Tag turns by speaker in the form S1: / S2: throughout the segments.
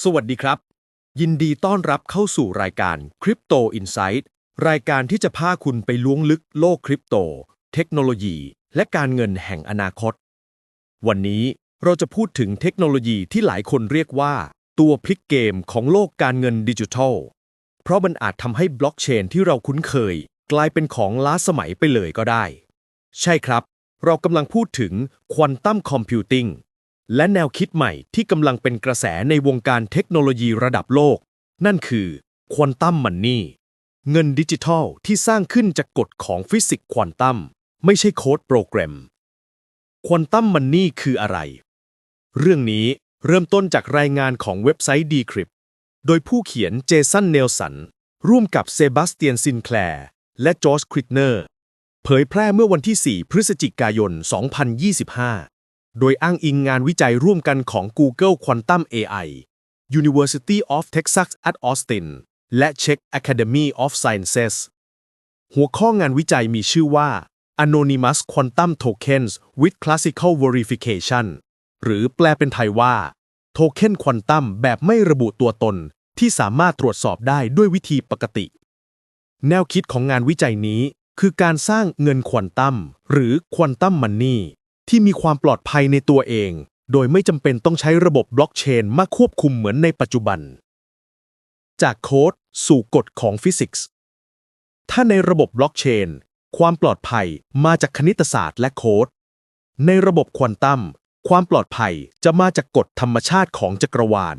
S1: สวัสดีครับ ยินดีต้อนรับเข้าสู่รายการ Crypto Insight รายการที่จะพาคุณไปล้วงลึกโลกคริปโต เทคโนโลยี และการเงินแห่งอนาคต วันนี้เราจะพูดถึงเทคโนโลยีที่หลายคนเรียกว่า ตัวพลิกเกมของโลกการเงินดิจิทัล เพราะมันอาจทำให้บล็อกเชนที่เราคุ้นเคย กลายเป็นของล้าสมัยไปเลยก็ได้ ใช่ครับ เรากำลังพูดถึงควอนตัมคอมพิวติ้ง และแนวคิดใหม่ที่กำลังเป็นกระแสในวงการเทคโนโลยีระดับโลก นั่นคือควอนตัมมันนี่เงินดิจิทัลที่สร้างขึ้นจากกฎของฟิสิกส์ควอนตัมไม่ใช่โค้ดโปรแกรมควอนตัมมันนี่คืออะไร เรื่องนี้เริ่มต้นจากรายงานของเว็บไซต์ Decrypt โดยผู้เขียนเจสันเนลสัน ร่วมกับเซบาสเตียนซินแคลร์และจอร์จคริตเนอร์ เผยแพร่เมื่อวันที่ 4 พฤศจิกายน 2025 โดยอ้างอิงงานวิจัยร่วมกันของ Google Quantum AI University of Texas at Austin และ Czech Academy of Sciences หัวข้องานวิจัยมีชื่อว่า Anonymous Quantum Tokens with Classical Verification หรือแปลเป็นไทยว่าโทเค็นควอนตัมแบบไม่ระบุตัวตนที่สามารถตรวจสอบได้ด้วยวิธีปกติ แนวคิดของงานวิจัยนี้คือการสร้างเงินควอนตัมหรือควอนตัมมันนี่ ที่มีความปลอดภัยในตัวเอง โดยไม่จำเป็นต้องใช้ระบบบล็อกเชนมาควบคุมเหมือนในปัจจุบัน จากโค้ดสู่กฎของฟิสิกส์ ถ้าในระบบบล็อกเชน ความปลอดภัยมาจากคณิตศาสตร์และโค้ด ในระบบควอนตัม ความปลอดภัยจะมาจากกฎธรรมชาติของจักรวาล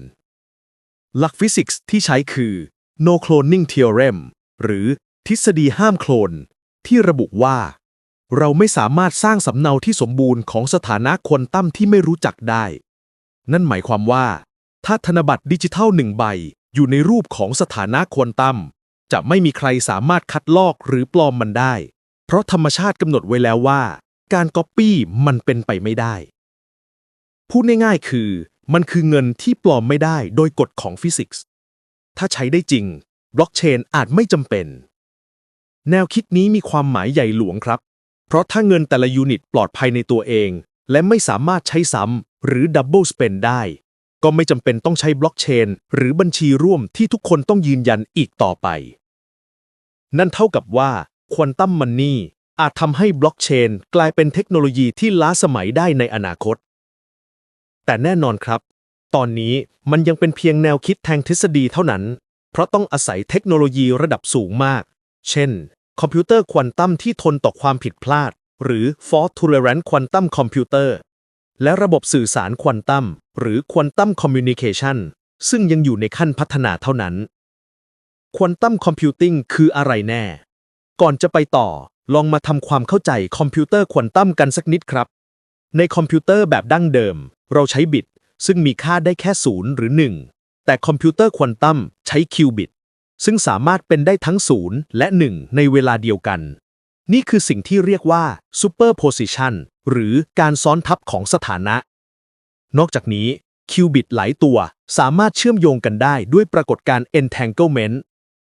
S1: หลักฟิสิกส์ที่ใช้คือ no cloning theorem หรือทฤษฎีห้ามโคลน ที่ระบุว่า เราไม่สามารถสร้างสำเนาที่สมบูรณ์ของสถานะควอนตัมที่ไม่รู้จักได้ นั่นหมายความว่า ถ้าธนบัตรดิจิทัลหนึ่งใบ อยู่ในรูปของสถานะควอนตัม จะไม่มีใครสามารถคัดลอกหรือปลอมมันได้ เพราะธรรมชาติกำหนดไว้แล้วว่า การก๊อปปี้มันเป็นไปไม่ได้ พูดง่ายๆ คือ มันคือเงินที่ปลอมไม่ได้โดยกฎของฟิสิกส์ ถ้าใช้ได้จริงบล็อกเชนอาจไม่จำเป็น แนวคิดนี้มีความหมายใหญ่หลวงครับ เพราะถ้าเงินแต่ละยูนิตปลอดภัยในตัวเอง และไม่สามารถใช้ซ้ำหรือดับเบิลสเปนได้ ก็ไม่จำเป็นต้องใช้บล็อกเชน หรือบัญชีร่วมที่ทุกคนต้องยืนยันอีกต่อไป นั่นเท่ากับว่าควอนตัมมันนี่อาจทำให้บล็อกเชนกลายเป็นเทคโนโลยีที่ล้าสมัยได้ในอนาคต แต่แน่นอนครับ ตอนนี้มันยังเป็นเพียงแนวคิดทางทฤษฎีเท่านั้น เพราะต้องอาศัยเทคโนโลยีระดับสูงมาก เช่น คอมพิวเตอร์ควอนตัมที่ทนต่อความผิดพลาด หรือ fault tolerant quantum computer และระบบสื่อสารควอนตัมหรือ quantum communication ซึ่งยังอยู่ในขั้นพัฒนาเท่านั้นควอนตัมคอมพิวติ้งคืออะไรแน่ ก่อนจะไปต่อ ลองมาทำความเข้าใจคอมพิวเตอร์ควอนตัมกันสักนิดครับ ในคอมพิวเตอร์แบบดั้งเดิม เราใช้บิต ซึ่งมีค่าได้แค่ 0 หรือ 1 แต่คอมพิวเตอร์ควอนตัมใช้คิวบิต ซึ่งสามารถเป็นได้ทั้ง 0 และ 1 ในเวลาเดียวกัน นี่คือสิ่งที่เรียกว่า superposition หรือการซ้อนทับของสถานะ นอกจากนี้คิวบิตหลายตัวสามารถเชื่อมโยงกันได้ด้วยปรากฏการณ์ entanglement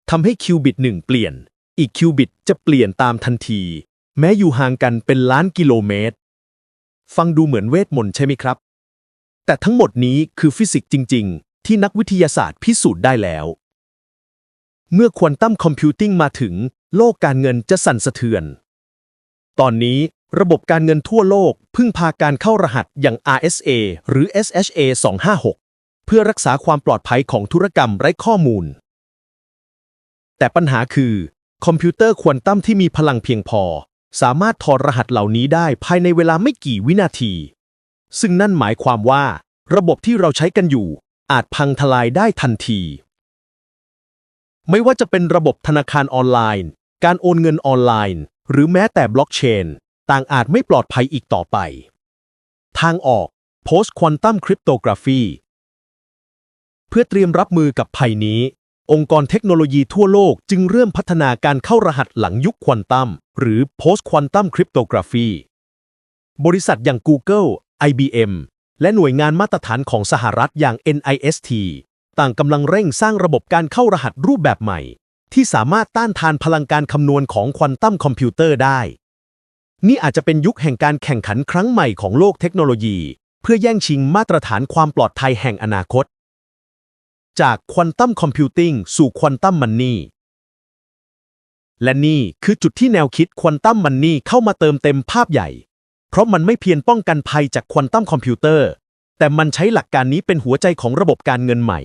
S1: ทำให้คิวบิตหนึ่งเปลี่ยน อีกคิวบิตจะเปลี่ยนตามทันที แม้อยู่ห่างกันเป็นล้านกิโลเมตร ฟังดูเหมือนเวทมนต์ใช่ไหมครับ แต่ทั้งหมดนี้คือฟิสิกส์จริง ๆ ที่นักวิทยาศาสตร์พิสูจน์ได้แล้ว เมื่อควอนตัมคอมพิวติ้งมาถึง โลกการเงินจะสั่นสะเทือน ตอนนี้ระบบการเงินทั่วโลกพึ่งพาการเข้ารหัสอย่าง RSA หรือ SHA 256 เพื่อรักษาความปลอดภัยของธุรกรรมไร้ข้อมูล แต่ปัญหาคือ คอมพิวเตอร์ควอนตัมที่มีพลังเพียงพอ สามารถถอดรหัสเหล่านี้ได้ภายในเวลาไม่กี่วินาที ซึ่งนั่นหมายความว่า ระบบที่เราใช้กันอยู่ อาจพังทลายได้ทันที ไม่ว่าจะเป็นระบบธนาคารออนไลน์ การโอนเงินออนไลน์ หรือแม้แต่บล็อกเชน ต่างอาจไม่ปลอดภัยอีกต่อไป ทางออก Post Quantum Cryptography เพื่อเตรียมรับมือกับภัยนี้ องค์กรเทคโนโลยีทั่วโลกจึงเริ่มพัฒนาการเข้ารหัสหลังยุคควอนตัมหรือ Post Quantum Cryptography บริษัทอย่าง Google IBM และหน่วยงานมาตรฐานของสหรัฐอย่าง NIST ต่างกำลังเร่งสร้างระบบการเข้ารหัสรูปแบบใหม่ ที่สามารถต้านทานพลังการคำนวณของควอนตัมคอมพิวเตอร์ได้ นี่อาจจะเป็นยุคแห่งการแข่งขันครั้งใหม่ของโลกเทคโนโลยี เพื่อแย่งชิงมาตรฐานความปลอดภัยแห่งอนาคต
S2: จากควอนตัมคอมพิวติ้งสู่ควอนตัมมันนี่และนี่คือจุดที่แนวคิดควอนตัมมันนี่เข้ามาเติมเต็มภาพใหญ่ เพราะมันไม่เพียงป้องกันภัยจากควอนตัมคอมพิวเตอร์ แต่มันใช้หลักการนี้เป็นหัวใจของระบบการเงินใหม่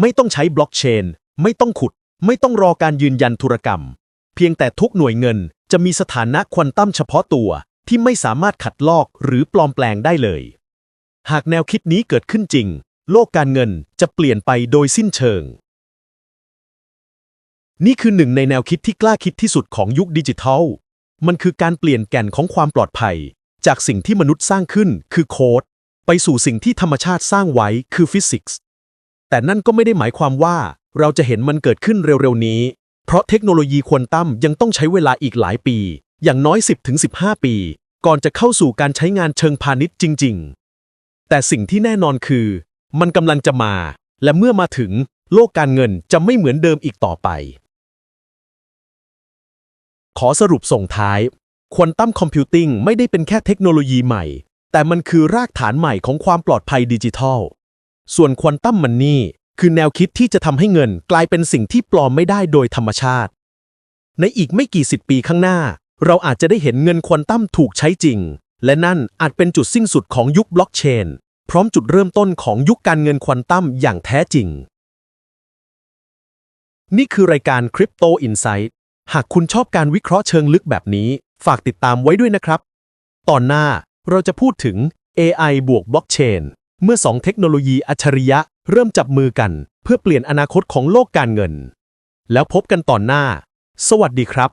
S2: ไม่ต้องใช้บล็อกเชน ไม่ต้องขุด ไม่ต้องรอการยืนยันธุรกรรม เพียงแต่ทุกหน่วยเงินจะมีสถานะควอนตัมเฉพาะตัวที่ไม่สามารถขัดลอกหรือปลอมแปลงได้เลย หากแนวคิดนี้เกิดขึ้นจริง โลกการเงินจะเปลี่ยนไปโดยสิ้นเชิง นี่คือหนึ่งในแนวคิดที่กล้าคิดที่สุดของยุคดิจิทัล มันคือการเปลี่ยนแก่นของความปลอดภัย จากสิ่งที่มนุษย์สร้างขึ้นคือโค้ด ไปสู่สิ่งที่ธรรมชาติสร้างไว้คือฟิสิกส์ แต่นั่นก็ไม่ได้หมายความว่า เราจะเห็นมันเกิดขึ้นเร็วๆนี้ เพราะเทคโนโลยีควอนตัมยังต้องใช้เวลาอีกหลายปี อย่างน้อย 10-15 ปี ก่อนจะเข้าสู่การใช้งานเชิงพาณิชย์จริง ๆ แต่สิ่งที่แน่นอนคือ มันกำลังจะมา และเมื่อมาถึง โลกการเงินจะไม่เหมือนเดิมอีกต่อไป ขอสรุปส่งท้ายควอนตัมคอมพิวติ้งไม่ได้เป็นแค่เทคโนโลยีใหม่ แต่มันคือรากฐานใหม่ของความปลอดภัยดิจิทัล ส่วนควอนตัมมันนี่คือแนวคิดที่จะทำให้เงินกลายเป็นสิ่งที่ปลอมไม่ได้โดยธรรมชาติ ในอีกไม่กี่สิบปีข้างหน้า เราอาจจะได้เห็นเงินควอนตัมถูกใช้จริง และนั่นอาจเป็นจุดสิ้นสุดของยุคบล็อกเชน พร้อมจุดเริ่มต้นของยุคการเงินควอนตัมอย่างแท้จริง นี่คือรายการ Crypto Insight หากคุณชอบการวิเคราะห์เชิงลึกแบบนี้ ฝากติดตามไว้ด้วยนะครับ ตอนหน้าเราจะพูดถึง AI บวกบล็อกเชน เมื่อสองเทคโนโลยีอัจฉริยะเริ่มจับมือกัน เพื่อเปลี่ยนอนาคตของโลกการเงิน แล้วพบกันตอนหน้า สวัสดีครับ